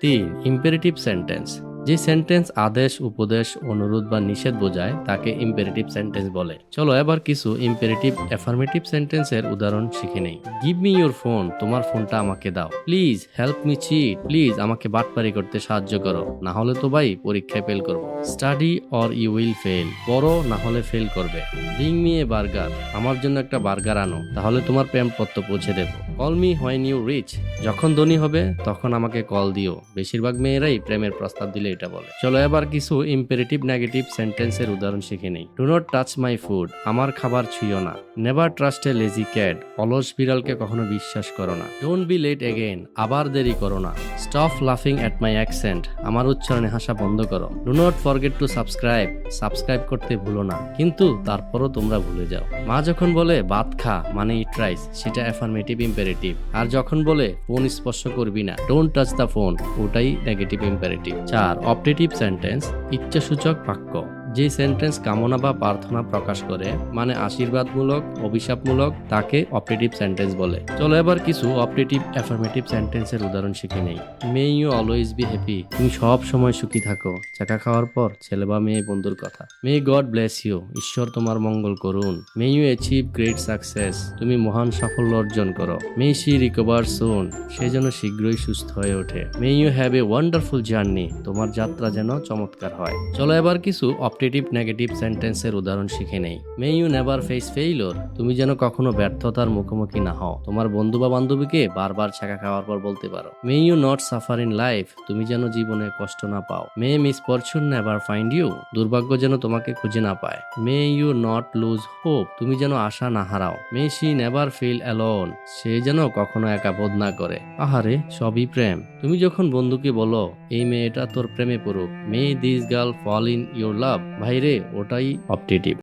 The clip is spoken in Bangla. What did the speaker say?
তিন ইম্পারেটিভ সেন্টেন্স যে সেন্টেন্স আদেশ, উপদেশ, অনুরোধ বা নিষেধ বোঝায়, তাকে ইম্পারেটিভ সেন্টেন্স বলে। চলো এবার কিছু ইম্পারেটিভ অ্যাফার্মেটিভ সেন্টেন্সের উদাহরণ শিখে নেই। গিভ মি ইউর ফোন তোমার ফোনটা আমাকে দাও। Please help me cheat please আমাকে বাটপারি করতে সাহায্য করো। না হলে তো ভাই পরীক্ষায় ফেল করব। Study or you will fail পড়ো, না হলে ফেল করবে। রিং মি এ বার্গার আমার জন্য একটা বার্গার আনো, তাহলে তোমার প্রেমপত্র পৌঁছে দেবো। Call me when you reach যখন ধনী হবে, তখন আমাকে কল দিও। বেশিরভাগ মেয়েরাই প্রেমের প্রস্তাব দিলে এটা বলে। চলো এবার কিছু ইম্পারেটিভ নেগেটিভ সেন্টেন্সের উদাহরণ শিখে নেই। Do not touch my food আমার খাবার ছুঁয়ো না। Never trust a lazy cat অলস বিড়ালকে কখনো বিশ্বাস করো না। ডোন্ট বি লেট এগেন আবার দেরি করো না। স্টপ লাফিং অ্যাট মাই অ্যাকসেন্ট আমার উচ্চারণে হাসা বন্ধ করো। Do not forget to subscribe subscribe করতে ভুলো না। কিন্তু তারপরও তোমরা ভুলে যাও। মা যখন বলে, ভাত খা। মানে ইট রাইস সেটা অ্যাফার্মেটিভ ইম্পারেটিভ আর যখন বলে, ফোন স্পর্শ করবি না ডোন্ট টাচ দ্য ফোন ওটাই নেগেটিভ ইম্পারেটিভ চার অপটেটিভ সেন্টেন্স ইচ্ছাসূচক বাক্য। যে সেন্টেন্স কামনা বা প্রার্থনা প্রকাশ করে মানে আশীর্বাদমূলক, অভিশাপমূলক, তাকে অপটেটিভ সেন্টেন্স বলে। চলো এবার কিছু অপটেটিভ অ্যাফার্মেটিভ সেন্টেন্সের উদাহরণ শিখে নেই। May you always be happy তুমি সব সময় সুখী থাকো। চাকা খাওয়ার পর ছেলে বা মেয়ে বন্ধুর কথা। মে গড ব্লেস ইউ ঈশ্বর তোমার মঙ্গল করুন। May you achieve great success তুমি মহান সাফল্য অর্জন করো। মে শি রিকভার সুন সে যেন শীঘ্রই সুস্থ হয়ে ওঠে। May you have a wonderful journey তোমার যাত্রা যেন চমৎকার হয়। চলো এবার কিছু অপটেটিভ নেগেটিভ সেন্টেন্সের উদাহরণ শিখে নেই। May you never face failure তুমি যেন কখনো ব্যর্থতার মুখোমুখি না হও। তোমার বন্ধু বা বান্ধবীকে বারবার ছাকা খাওয়ার পর বলতে পারো। May you not suffer in life তুমি যেন জীবনে কষ্ট না পাও। May misfortune never find you দুর্ভাগ্য যেন তোমাকে খুঁজে না পায়। May you not lose hope তুমি যেন আশা না হারাও। May she never feel alone সে যেন কখনো একা বোধ না করে। আহারে, সবই প্রেম। তুমি যখন বন্ধুকে বলো, এই মেয়েটা তোর প্রেমে পড়ুক। May this girl fall in your love ভাইরে ওটাই অপটেটিভ